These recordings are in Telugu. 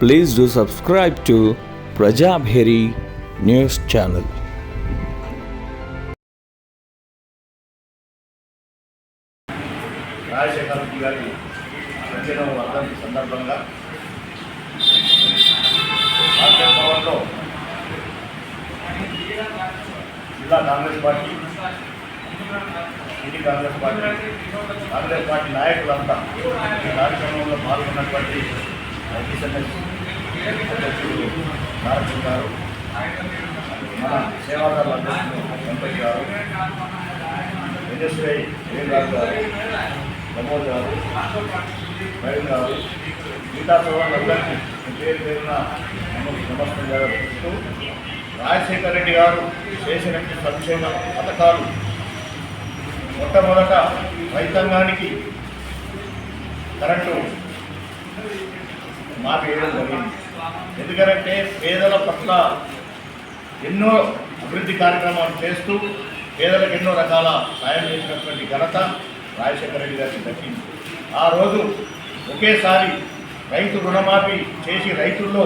Please do subscribe to Prajabheri News Channel. Rajasekhara Reddy గారి జన్మదిన వర్ధంతి సందర్భంగా కాంగ్రెస్ భవన్లో జిల్లా Congress party city Congress party Congress party నాయకులంతా ఈ కార్యక్రమంలో పాల్గొన్నటువంటి ఎస్ఎంఎస్ అధ్యక్షుడు గారు మన సేవాదారుల అధ్యక్షుడు వెంకయ్య గారు ఎన్ఎస్ఐ రాజు గారు ప్రమోద్ గారు ప్రవీణ్ గారు మిగతా సోదరులందరికీ పేరు పేరున నమస్కారం గారు చెప్తూ రాజశేఖర రెడ్డి గారు చేసిన సంక్షేమ పథకాలు మొట్టమొదట రైతాంగానికి కరెంటు మాకు వేయడం జరిగింది. ఎందుకంటే పేదల పట్ల ఎన్నో అభివృద్ధి కార్యక్రమాలు చేస్తూ పేదలకు ఎన్నో రకాల సాయం చేసినటువంటి ఘనత రాజశేఖర రెడ్డి గారికి దక్కింది. ఆ రోజు ఒకేసారి రైతు రుణమాఫీ చేసి రైతుల్లో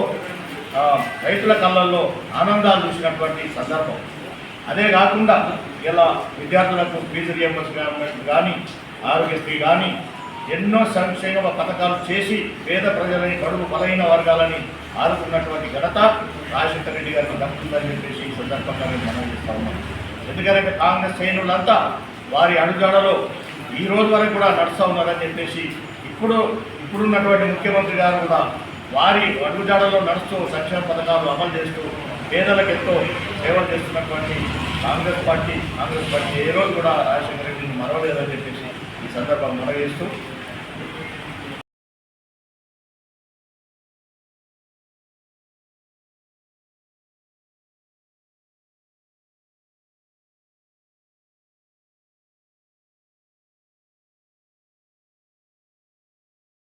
రైతుల కళ్ళల్లో ఆనందాలు చూసినటువంటి సందర్భం. అదే కాకుండా ఇలా విద్యార్థులకు ఫీజు రియంబర్స్ కానీ ఆరోగ్యశ్రీ కానీ ఎన్నో సంక్షేమ పథకాలు చేసి పేద ప్రజలని కడుపు బలైన వర్గాలని ఆదుకున్నటువంటి ఘనత రాజశేఖర రెడ్డి గారికి దక్కుతుందని చెప్పేసి ఈ సందర్భంగా మేము మనం చేస్తా ఉన్నాం. ఎందుకంటే కాంగ్రెస్ శ్రేణులంతా వారి అడుగుజాడలో ఈ రోజు వరకు కూడా నడుస్తూ ఉన్నారని చెప్పేసి ఇప్పుడు ఇప్పుడున్నటువంటి ముఖ్యమంత్రి గారు కూడా వారి అడుగుజాడలో నడుస్తూ సంక్షేమ పథకాలు అమలు చేస్తూ పేదలకు ఎంతో సేవలు చేస్తున్నటువంటి కాంగ్రెస్ పార్టీ కాంగ్రెస్ పార్టీ ఏ రోజు కూడా రాజశేఖర రెడ్డిని మరవలేదని చెప్పేసి ఈ సందర్భంగా మనవేస్తూ